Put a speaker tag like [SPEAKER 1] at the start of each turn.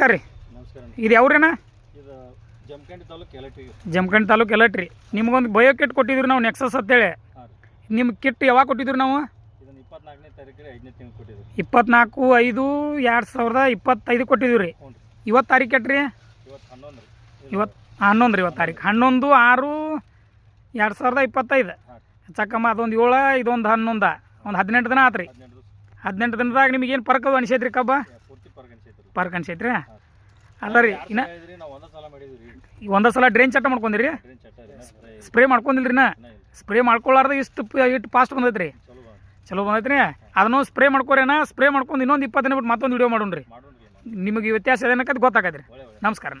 [SPEAKER 1] ನಮಸ್ಕಾರ
[SPEAKER 2] ಇದು ಯಾವ್ರೇನ?
[SPEAKER 1] ಇದು ಜಮಖಂಡಿ ತಾಲೂಕು ಎಲಟಿ
[SPEAKER 2] ಜಮಖಂಡಿ ತಾಲೂಕು ಎಲ್ಲಟ್ರಿ ನಿಮ್ಗೊಂದು ಬಯೋ ಕಿಟ್ ಕೊಟ್ಟಿದ್ರು ನಾವು ನೆಕ್ಸಸ್ ಅಂತೇಳಿ.
[SPEAKER 1] ಹೇಳಿ ರೀ.
[SPEAKER 2] ನಿಮ್ಮ ಕಿಟ್ ಯಾವಾಗ ಕೊಟ್ಟಿದ್ರು ನಾವು? ಇಪ್ಪತ್ನಾಲ್ಕು ಐದು ಎರಡು ಸಾವಿರದ ಇಪ್ಪತ್ತೈದು ಕೊಟ್ಟಿದ್ದೀವಿ ರೀ. ಇವತ್ತು ತಾರೀಕು ಎಟ್ರಿ
[SPEAKER 1] ಇವತ್ತು ಹನ್ನೊಂದು ರೀ.
[SPEAKER 2] ಇವತ್ತು ರೀ ತಾರೀಕು. ಹನ್ನೊಂದು ಆರು ಎರಡು ಸಾವಿರದ ಇಪ್ಪತ್ತೈದು. ಚಕ್ಕಮ್ಮ ಅದೊಂದು ಏಳು ಇದೊಂದು ಹನ್ನೊಂದ. ಒಂದು ಹದಿನೆಂಟು ದಿನ ಆತ್ರಿ.
[SPEAKER 1] ಹದಿನೆಂಟು
[SPEAKER 2] ದಿನದಾಗ ನಿಮಗೆ ಏನು ಪರ್ಕ್ ಅದು ಅನಿಸೈತ್ರಿ ಕಬ್ಬ?
[SPEAKER 1] ಪರ್ಕ್ ಅನ್ಸೈತೆ ರೀ
[SPEAKER 2] ಪರ್ಕ್ ಅನ್ಸೈತ್ರಿ ಅಲ್ಲ ರೀ ಇನ್ನ
[SPEAKER 1] ಒಂದೇ ಸಲ
[SPEAKER 2] ಡ್ರೈನ್ ಚಟ್ಟ ಮಾಡ್ಕೊಂಡಿರಿ
[SPEAKER 1] ಸ್ಪ್ರೇ
[SPEAKER 2] ಮಾಡ್ಕೊಂಡಿಲ್ರಿ ನಾ ಸ್ಪ್ರೇ ಮಾಡ್ಕೊಳ್ಳಾರ್ದ ಇಷ್ಟು ಇಷ್ಟು ಫಾಸ್ಟ್ ಬಂದೈತ್ರಿ.
[SPEAKER 1] ಚಲೋ
[SPEAKER 2] ಬಂದೈತ್ರಿ. ಅದನ್ನು ಸ್ಪ್ರೇ ಮಾಡ್ಕೊರೇನ? ಸ್ಪ್ರೇ ಮಾಡ್ಕೊಂಡು ಇನ್ನೊಂದು ಇಪ್ಪತ್ತು ದಿನ ಬಿಟ್ಟು ಮತ್ತೊಂದು ವಿಡಿಯೋ ಮಾಡೋಣ್ರಿ. ನಿಮಗೆ ವ್ಯತ್ಯಾಸ ಏನಕ್ಕದು
[SPEAKER 1] ಗೊತ್ತಾಗತ್ತೆ ರೀ
[SPEAKER 2] ನಮಸ್ಕಾರ